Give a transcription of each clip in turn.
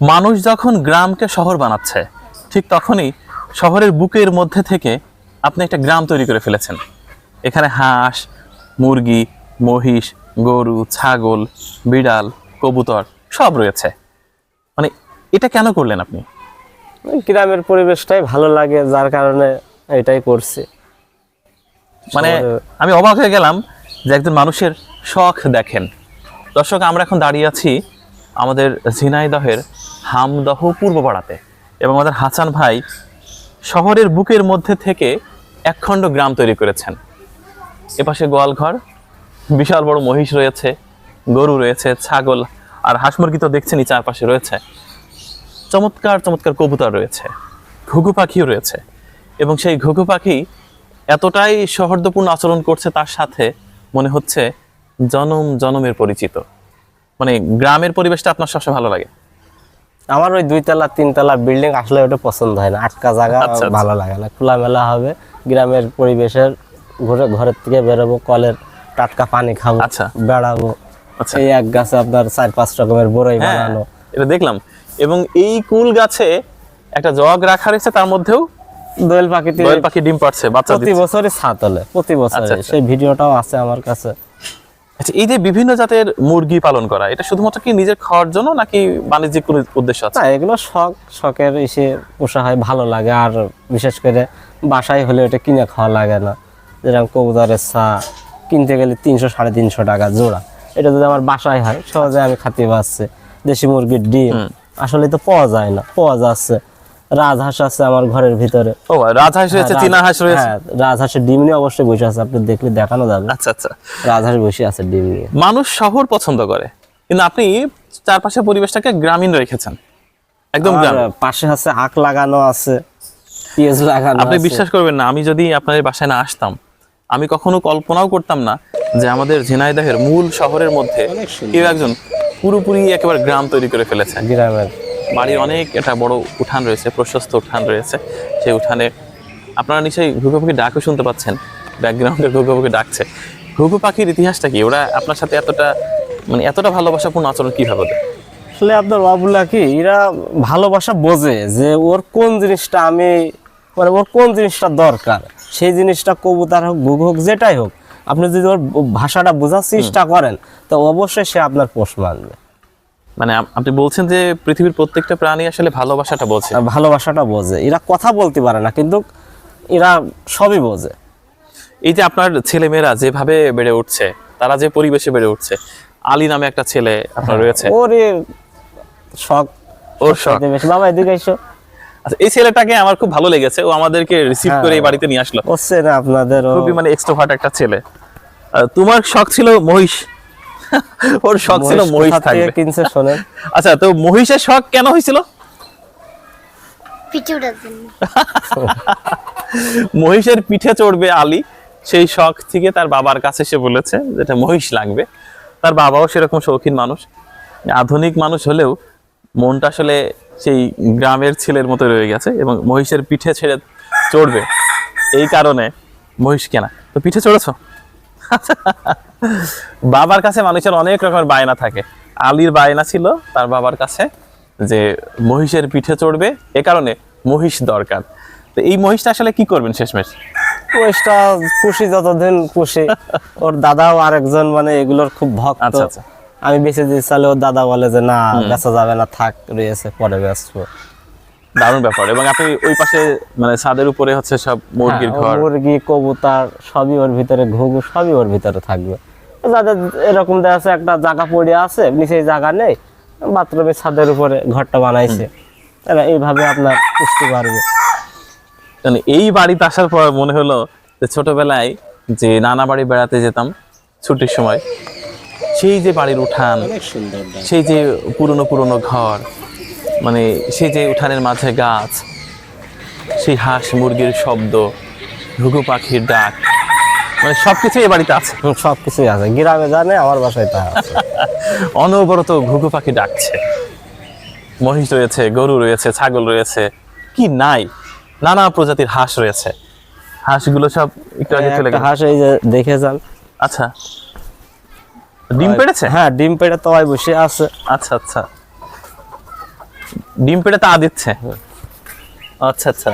মানুষ যখন গ্রামকে শহর বানাচ্ছে ঠিক তখনই শহরের বুকের মধ্যে থেকে আপনি একটা গ্রাম তৈরি করে ফেলেছেন। এখানে হাঁস মুরগি মহিষ গরু ছাগল বিড়াল কবুতর সব রয়েছে। মানে এটা কেন করলেন আপনি? গ্রামের পরিবেশটাই ভালো লাগে যার কারণে এটাই করছি। মানে আমি অবাক হয়ে গেলাম যে একজন মানুষের শখ দেখেন। দর্শক আমরা এখন দাঁড়িয়ে আছি আমাদের ঝিনাইদহের হামদহ পূর্বপাড়াতে। এবং আমাদের হাসান ভাই শহরের বুকের মধ্যে থেকে একখণ্ড গ্রাম তৈরি করেছেন। এপাশে গোয়ালঘর, বিশাল বড় মহিষ রয়েছে, গরু রয়েছে, ছাগল, আর হাঁস মুরগি তো দেখছেনই, চারপাশে রয়েছে। চমৎকার চমৎকার কবুতর রয়েছে, ঘুঘু পাখিও রয়েছে। এবং সেই ঘুঘু পাখি এতটাই সৌহার্দ্যপূর্ণ আচরণ করছে তার সাথে, মনে হচ্ছে জনম জনমের পরিচিত। মানে গ্রামের পরিবেশটা আপনার সবসময় ভালো লাগে। আমার ওই দুইতলা তিনতলা বিল্ডিং আসলে ওটা পছন্দ হয় না আটকা জায়গা আচ্ছা, আচ্ছা। ভালো লাগে না খোলামেলা হবে গ্রামের পরিবেশের ঘুরে ঘরের থেকে বেরোবো কলের টাটকা পানি খাব আচ্ছা। বেড়াবো এই এক গাছে আপনার চার পাঁচ রকমের বড়ই হ্যাঁ বানানো এটা দেখলাম এবং এই কুল গাছে একটা জগ রাখা রয়েছে তার মধ্যেও দোয়েল পাখি দোয়েল পাখি ডিম পাড়ছে বাচ্চা প্রতি। বছরই ছাত হলে প্রতি বছরে। সেই ভিডিওটাও আছে আমার কাছে আচ্ছা এই যে বিভিন্ন জাতের মুরগি পালন করা এটা শুধুমাত্র কি নিজের খাওয়ার জন্য নাকি বাণিজ্যিক কোনো উদ্দেশ্য আছে? না এগুলো শখ শখের এসে পোষা হয় ভালো লাগে। আর বিশেষ করে বাসায় হলে ওটা কিনে খাওয়া লাগে না। যেরকম কবুতরের চা কিনতে গেলে তিনশো সাড়ে তিনশো টাকা জোড়া। এটা যদি আমার বাসায় হয় সহজে আমি খাতে পারছি দেশি মুরগির ডিম আসলে তো পাওয়া যায় না পাওয়া যাচ্ছে। রাজহাঁস আছে আমার ঘরের ভিতরে। ও রাজহাঁস রয়েছে হ্যাঁ, চীনা হাঁস রয়েছে? হ্যাঁ রাজহাঁসের ডিম নিয়ে অবশ্যই বসে আছে আপনি দেখলে দেখানো যাবে। আচ্ছা আচ্ছা। রাজহাঁস বসে আছে ডিম নিয়ে। মানুষ শহর পছন্দ করে কিন্তু আপনি চারপাশের পরিবেশটাকে গ্রামীণ রেখেছেন। একদম পাশে আছে আখ লাগানো আছে পেঁয়াজ লাগানো আপনি বিশ্বাস করবেন না আমি যদি আপনার বাসায় না আসতাম আমি কখনো কল্পনাও করতাম না যে আমাদের ঝিনাইদহের মূল শহরের মধ্যে কেউ একজন পুরোপুরি একেবারে গ্রাম তৈরি করে ফেলেছে। গ্রামের। বাড়ির অনেক একটা বড় উঠান রয়েছে প্রশস্ত উঠান রয়েছে। সেই উঠানে আপনারা নিশ্চয়ই ঘুঘু পাখি ডাকও শুনতে পাচ্ছেন। ব্যাকগ্রাউন্ডে ঘুঘু পাখি ডাকছে। ঘুঘু পাখির ইতিহাসটা কি? ওরা আপনার সাথে এতটা মানে এতটা ভালোবাসাপূর্ণ আচরণ কীভাবে? আসলে আপনার বাবুলা কি এরা ভালোবাসা বোঝে যে ওর কোন জিনিসটা আমি মানে ওর কোন জিনিসটা দরকার? সেই জিনিসটা কবুতর হোক গুগ হোক যেটাই হোক। আপনি যদি ওর ভাষাটা বোঝার চেষ্টা করেন তো অবশ্যই সে আপনার পোষ মানবে। মানে আপনি বলছেন যে পৃথিবীর প্রত্যেকটা প্রাণী আসলে ভালোবাসাটা বোঝে। ভালোবাসাটা বোঝে। এরা কথা বলতে পারে না কিন্তু এরা সবই বোঝে। এই যে আপনার ছেলে মেয়েরা যেভাবে বেড়ে উঠছে তারা যে পরিবেশে বেড়ে উঠছে আলী নামে একটা ছেলে আপনার রয়েছে। ওর শখ ওর শখ বাবা এদিকে এসো। আচ্ছা এই ছেলেটাকে আমার খুব ভালো লেগেছে ও আমাদেরকে রিসিভ হ্যাঁ। করে এই বাড়িতে নিয়ে আসলো। হচ্ছে না আপনাদের খুবই মানে এক্সট্রোভার্ট একটা ছেলে। তোমার শখ ছিল মহিষ? ওর শখ ছিল মহিষ থাকবে। কিনছে শোনেন আচ্ছা তো মহিষের শখ কেন হয়েছিল? পিঠে ওঠার জন্য। মহিষের পিঠে চড়বে আলী। সেই শখ থেকে তার বাবার কাছে সে বলেছে যেটা মহিষ লাগবে। তার বাবাও সেরকম শৌখিন মানুষ। আধুনিক মানুষ হলেও মনটা আসলে সেই গ্রামের ছেলের মতো রয়ে গেছে এবং মহিষের পিঠে ছেড়ে চড়বে। এই কারণে মহিষ কেনা। তো পিঠে চড়েছ? বাবার কাছে মানুষের অনেক রকমের বায়না থাকে। আলীর বায়না ছিল তার বাবার কাছে যে মহিষের পিঠে চড়বে এ কারণে মহিষ দরকার। তো এই মহিষটা আসলে কি করবেন শেষমেশ? ওইটা খুশি যতদিন খুশি ওর দাদাও আরেকজন মানে এগুলোর খুব ভক্ত। আচ্ছা, আচ্ছা। আমি বেঁচে দিয়ে চালে ওর দাদা বলে যে না বেচা যাবে না থাক রয়েছে পরে বেচবো। দারুণ ব্যাপার। এবং আপনি ওই পাশে মানে ছাদের উপরে হচ্ছে সব মুরগির হ্যাঁ, ঘর। মুরগি কবুতর সবই ওর ভিতরে ঘুঘু সবই ওর ভিতরে থাকবে। যাদের এরকম দেখা আছে একটা জায়গা পড়ে আছে নিচে জায়গা নেই বাথরুমের ছাদের উপরে ঘরটা বানাইছে। এরা এইভাবে আপনার পুষতে পারবে মানে এই বাড়িতে আসার পর মনে হলো যে ছোটবেলায় যে নানা বাড়ি বেড়াতে যেতাম ছুটির সময় সেই যে বাড়ির উঠান সেই যে পুরনো পুরনো ঘর মানে সেই যে উঠানের মাঝে গাছ সেই হাঁস মুরগির শব্দ ঘুঘু পাখির ডাক মানে সবকিছু এই বাড়িতে আছে? সব কিছুই আছে। গ্রামে জানে আমার বাসায় তা অনবরত ঘুঘু পাখি ডাকছে। মহিষ রয়েছে গরু রয়েছে ছাগল রয়েছে। কি নাই? নানা প্রজাতির হাঁস রয়েছে। হাঁসগুলো সব একটু আগে চলে গেল। হাঁস এই যে দেখে যান। আচ্ছা। ডিম পেড়েছে? হ্যাঁ ডিম পেড়ে তলায় বসে আছে। আচ্ছা আচ্ছা। ডিম পেড়ে তা দিচ্ছে? আচ্ছা আচ্ছা।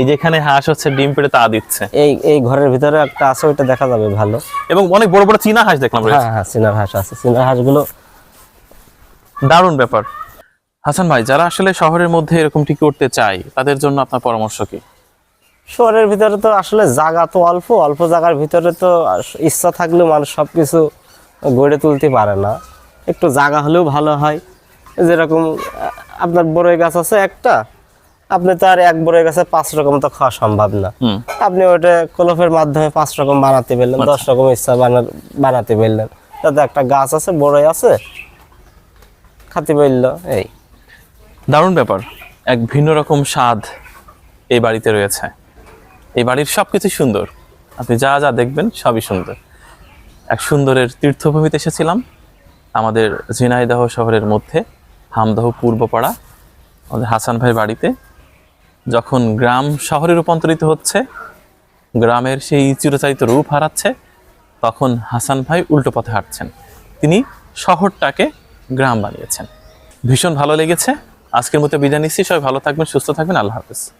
এই যেখানে হাঁস হচ্ছে ডিম পেড়ে তা দিচ্ছে। এই এই ঘরের ভিতরে একটা আছে ওইটা দেখা যাবে ভালো। এবং অনেক বড় বড় চীনা হাঁস দেখলাম। হ্যাঁ হ্যাঁ চীনা হাঁস আছে। সিনার হাঁসগুলো দারুণ ব্যাপার। হাসান ভাই যারা আসলে শহরের মধ্যে এরকমটি করতে চায় তাদের জন্য আপনার পরামর্শ কি? শহরের ভিতরে তো আসলে জায়গা তো অল্প অল্প জায়গার ভিতরে তো ইচ্ছা থাকলেও মানুষ সব কিছু গড়ে তুলতে পারে না। একটু জায়গা হলেও ভালো হয়। যেরকম আপনার বড়ই গাছ আছে একটা আপনি তো আর এক বড়ই গাছে পাঁচ রকম তো খাওয়া সম্ভব না। আপনি ওটা কলফের মাধ্যমে পাঁচ রকম বানাতে পারলেন দশ রকম ইচ্ছা বানা- বানাতে পারলেন। তাতে একটা গাছ আছে বড়ই আছে খাতে পারল এই। দারুণ ব্যাপার। এক ভিন্ন রকম স্বাদ এই বাড়িতে রয়েছে। এই বাড়ির সব কিছু সুন্দর। আপনি যা যা দেখবেন সবই সুন্দর। এক সুন্দরের তীর্থভূমিতে এসেছিলাম। আমাদের ঝিনাইদহ শহরের মধ্যে হামদহ পূর্বপাড়া আমাদের হাসান ভাইয়ের বাড়িতে। যখন গ্রাম শহরে রূপান্তরিত হচ্ছে, গ্রামের সেই চিরচারিত রূপ হারাচ্ছে, তখন হাসান ভাই উল্টো পথে হাঁটছেন। তিনি শহরটাকে গ্রাম বানিয়েছেন। ভীষণ ভালো লেগেছে। আজকের মতো বিদায় নিচ্ছি। সবাই ভালো থাকবেন, সুস্থ থাকবেন। আল্লাহ হাফিজ।